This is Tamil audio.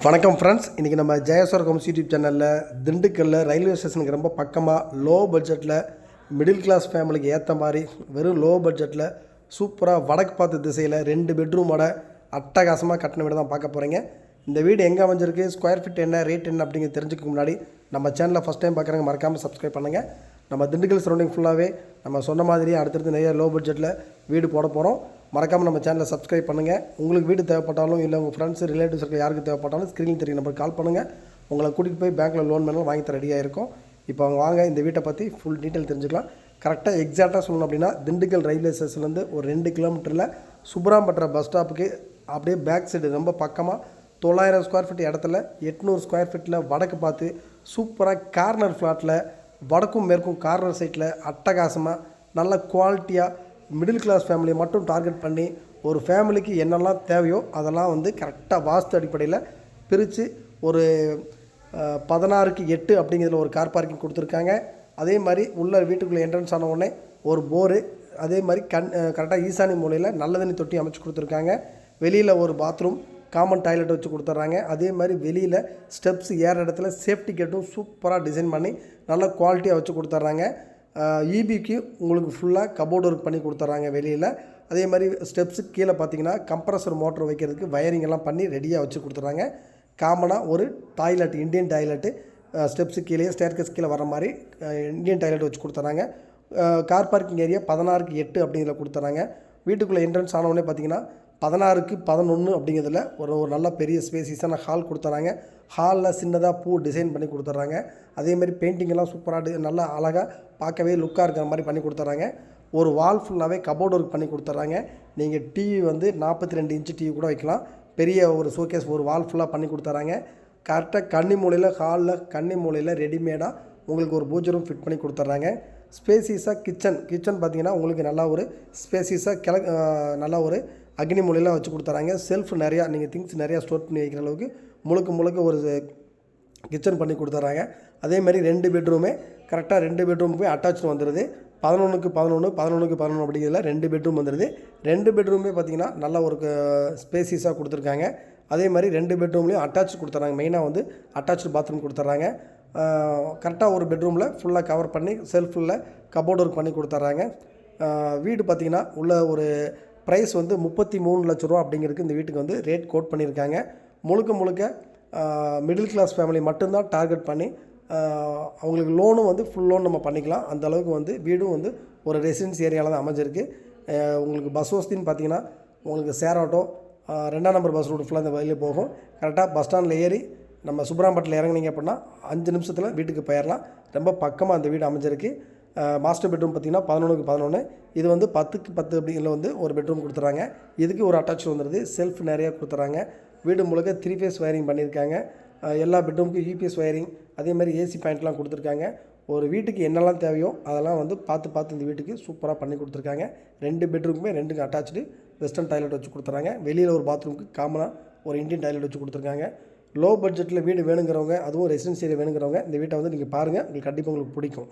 வணக்கம் ஃப்ரெண்ட்ஸ் இன்றைக்கி நம்ம ஜெயஸ்வர் ஹோம்ஸ் யூடியூப் சேனலில் திண்டுக்கல்லில் ரயில்வே ஸ்டேஷனுக்கு ரொம்ப பக்கமாக லோ பட்ஜெட்டில் மிடில் கிளாஸ் ஃபேமிலிக்கு ஏற்ற மாதிரி வெறும் லோ பட்ஜெட்டில் சூப்பராக வடக்கு பார்த்த திசையில் ரெண்டு பெட்ரூமோட அட்டகாசமாக கட்டின வீடு தான் பார்க்க போகிறீங்க இந்த வீடு எங்கே அமைஞ்சிருக்கு ஸ்கொயர் ஃபீட் என்ன ரேட் என்ன அப்படிங்கிறது தெரிஞ்சுக்க முன்னாடி நம்ம சேனலில் ஃபஸ்ட் டைம் பார்க்குறவங்க மறக்காமல் சப்ஸ்கிரைப் பண்ணுங்கள் நம்ம திண்டுக்கல் சரௌண்டிங் ஃபுல்லாகவே நம்ம சொன்ன மாதிரியே அடுத்தடுத்து நிறைய லோ பட்ஜெட்டில் வீடு போட போகிறோம் மறக்காமல் நம்ம சேனலை சப்ஸ்கிரைப் பண்ணுங்கள் உங்களுக்கு வீடு தேவைப்பட்டாலும் இல்லை உங்கள் ஃப்ரெண்ட்ஸ் ரிலேட்டிவ்ஸ் இருக்க யாருக்கு தேவைப்பட்டாலும் ஸ்க்ரீனில் தெரியும் நம்பருக்கு கால் பண்ணுங்கள் உங்களை கூட்டிகிட்டு போய் பேங்க்கில் லோன் வேணாலும் வாங்கி தர ரெடியாக இருக்கும் இப்போ அவங்க வாங்க இந்த வீட்டை பற்றி ஃபுல் டீட்டெயில் தெரிஞ்சுக்கலாம். கரெக்டாக எக்ஸாக்டாக சொல்லணும் அப்படின்னா திண்டுக்கல் ரயில்வே ஸ்டேஷன்லேருந்து ஒரு ரெண்டு கிலோமீட்டரில் சுப்ராம்பட்டுற பஸ் ஸ்டாப்புக்கு அப்படியே பேக் சைடு ரொம்ப பக்கமாக தொள்ளாயிரம் ஸ்கொயர் ஃபீட் இடத்துல எட்நூறு ஸ்கொயர் ஃபீட்டில் வடக்கு பார்த்து சூப்பராக கார்னர் ஃப்ளாட்டில் வடக்கும் மேற்கும் கார்னர் சைட்டில் அட்டகாசமாக நல்ல குவாலிட்டியாக மிடில் கிளாஸ் ஃபேமிலியை மட்டும் டார்கெட் பண்ணி ஒரு ஃபேமிலிக்கு என்னெல்லாம் தேவையோ அதெல்லாம் வந்து கரெக்டாக வாஸ்து அடிப்படையில் பிரித்து ஒரு பதினாறுக்கு எட்டு அப்படிங்கிறதுல ஒரு கார் பார்க்கிங் கொடுத்துருக்காங்க. அதே மாதிரி உள்ள வீட்டுக்குள்ளே என்ட்ரன்ஸ் ஆன உடனே ஒரு போரு அதே மாதிரி கண் கரெக்டாக ஈசானி மூலையில் நல்ல தண்ணி தொட்டி அமைச்சு கொடுத்துருக்காங்க. வெளியில் ஒரு பாத்ரூம் காமன் டாய்லெட் வச்சு கொடுத்துட்றாங்க. அதே மாதிரி வெளியில் ஸ்டெப்ஸ் ஏற இடத்துல சேஃப்டி கேட்டும் சூப்பராக டிசைன் பண்ணி நல்ல குவாலிட்டியாக வச்சு கொடுத்துட்றாங்க. இபிக்கு உங்களுக்கு ஃபுல்லாக கபோர்டு ஒர்க் பண்ணி கொடுத்துட்றாங்க வெளியில். அதே மாதிரி ஸ்டெப்ஸுக்கு கீழே பார்த்தீங்கன்னா கம்ப்ரஸர் மோட்டர் வைக்கிறதுக்கு வயரிங் எல்லாம் பண்ணி ரெடியாக வச்சு கொடுத்துட்றாங்க காமனாக ஒரு டாய்லெட் இந்தியன் டாய்லெட்டு ஸ்டெப்ஸு கீழே ஸ்டேர்கஸ் கீழே வர மாதிரி இந்தியன் டாய்லெட் வச்சு கொடுத்துட்றாங்க கார் பார்க்கிங் ஏரியா பதினாறுக்கு எட்டு அப்படிங்கிறத கொடுத்துட்றாங்க வீட்டுக்குள்ளே என்ட்ரன்ஸ் ஆனவுடனே பார்த்தீங்கன்னா பதினாறுக்கு பதினொன்று அப்படிங்கிறதுல ஒரு ஒரு நல்ல பெரிய ஸ்பேசிஸான ஹால் கொடுத்துட்றாங்க ஹாலில் சின்னதாக பூ டிசைன் பண்ணி கொடுத்துட்றாங்க. அதேமாதிரி பெயிண்டிங்கெல்லாம் சூப்பராக நல்லா அழகாக பார்க்கவே லுக்காக இருக்கிற மாதிரி பண்ணி கொடுத்துட்றாங்க. ஒரு வால் ஃபுல்லாகவே கபோர்டு ஒர்க் பண்ணி கொடுத்துட்றாங்க. நீங்கள் டிவி வந்து நாற்பத்தி ரெண்டு இன்ச்சு டிவி கூட வைக்கலாம். பெரிய ஒரு ஷோகேஸ் ஒரு வால் ஃபுல்லாக பண்ணி கொடுத்துட்றாங்க. கரெக்டாக கன்னி மூலையில் ஹாலில் கன்னி மூலையில் ரெடிமேடாக உங்களுக்கு ஒரு பூஜை ரூம் ஃபிட் பண்ணி கொடுத்துட்றாங்க. ஸ்பேசிஸாக கிச்சன். கிச்சன் பார்த்தீங்கன்னா உங்களுக்கு நல்லா ஒரு ஸ்பேசிஸாக கிழ நல்லா ஒரு அக்னி மூலையில் வச்சு கொடுத்துறாங்க. செல்ஃப் நிறையா நீங்கள் திங்ஸ் நிறையா ஸ்டோர் பண்ணி வைக்கிற அளவுக்கு முழுக்க முழுக்க ஒரு கிச்சன் பண்ணி கொடுத்துட்றாங்க அதே மாதிரி ரெண்டு பெட்ரூமே கரெக்டாக ரெண்டு பெட்ரூம் போய் அட்டாச் வந்துடுது பதினொன்றுக்கு பதினொன்று பதினொன்றுக்கு பதினொன்று அப்படிங்கிறதுல ரெண்டு பெட்ரூம் வந்துடுது ரெண்டு பெட்ரூமே பார்த்திங்கன்னா நல்ல ஒரு ஸ்பேசிஸாக கொடுத்துருக்காங்க. அதே மாதிரி ரெண்டு பெட்ரூம்லேயும் அட்டாச் கொடுத்துட்றாங்க மெயினாக வந்து அட்டாச்சு பாத்ரூம் கொடுத்துட்றாங்க கரெக்டாக ஒரு பெட்ரூமில் ஃபுல்லாக கவர் பண்ணி செல்ஃபில் கபோர்டு ஒர்க் பண்ணி கொடுத்துட்றாங்க. வீடு பார்த்திங்கன்னா உள்ள ஒரு ப்ரைஸ் வந்து முப்பத்தி மூணு லட்ச ரூபா அப்படிங்கிறதுக்கு இந்த வீட்டுக்கு வந்து ரேட் கோட் பண்ணியிருக்காங்க. முழுக்க முழுக்க மிடில் கிளாஸ் ஃபேமிலி மட்டும்தான் டார்கெட் பண்ணி அவங்களுக்கு லோனும் வந்து ஃபுல் லோன் நம்ம பண்ணிக்கலாம். அந்த அளவுக்கு வந்து வீடும் வந்து ஒரு ரெசிடென்ஸ் ஏரியாவில் தான் அமைஞ்சிருக்கு. உங்களுக்கு பஸ் வசதின்னு பார்த்தீங்கன்னா உங்களுக்கு சேர் ஆட்டோ ரெண்டாம் நம்பர் பஸ் ரூட் ஃபுல்லாக இந்த வழியிலே போகும். கரெக்டாக பஸ் ஸ்டாண்டில் ஏறி நம்ம சுப்ராம்பட்டில் இறங்குனீங்க அப்படின்னா அஞ்சு நிமிஷத்தில் வீட்டுக்கு போயிடலாம் ரொம்ப பக்கமாக அந்த வீடு அமைஞ்சிருக்கு. மாஸ்டர் பெட்ரூம் பார்த்தீங்கன்னா பதினொன்றுக்கு பதினொன்று இது வந்து பத்துக்கு பத்து அப்படிங்கிற வந்து ஒரு பெட்ரூம் கொடுத்துறாங்க. இதுக்கு ஒரு அட்டாச் வந்துடுது செல்ஃப் நிறையா கொடுத்துறாங்க. வீடு முழுக்க த்ரீ ஃபேஸ் வயரிங் பண்ணியிருக்காங்க. எல்லா பெட்ரூமுக்கும் யூபிஎஸ் வயரிங் அதே மாதிரி ஏசி பாயிண்ட்லாம் கொடுத்துருக்காங்க. ஒரு வீட்டுக்கு என்னெல்லாம் தேவையோ அதெல்லாம் வந்து பார்த்து பார்த்து இந்த வீட்டுக்கு சூப்பராக பண்ணி கொடுத்துருக்காங்க. ரெண்டு பெட்ரூமுக்குமே ரெண்டுக்கு அட்டாச்சு வெஸ்டர்ன் டாய்லெட் வச்சு கொடுத்துறாங்க. வெளியில் ஒரு பாத்ரூமுக்கு காமனாக ஒரு இந்தியன் டாய்லெட் வச்சு கொடுத்துருக்காங்க. லோ பட்ஜெட்டில் வீடு வேணுங்கிறவங்க அதுவும் ரெசிடென்சி ஏரியா வேணுங்கிறவங்க இந்த வீட்டை வந்து நீங்கள் பாருங்கள் உங்களுக்கு கண்டிப்பாக உங்களுக்கு பிடிக்கும்.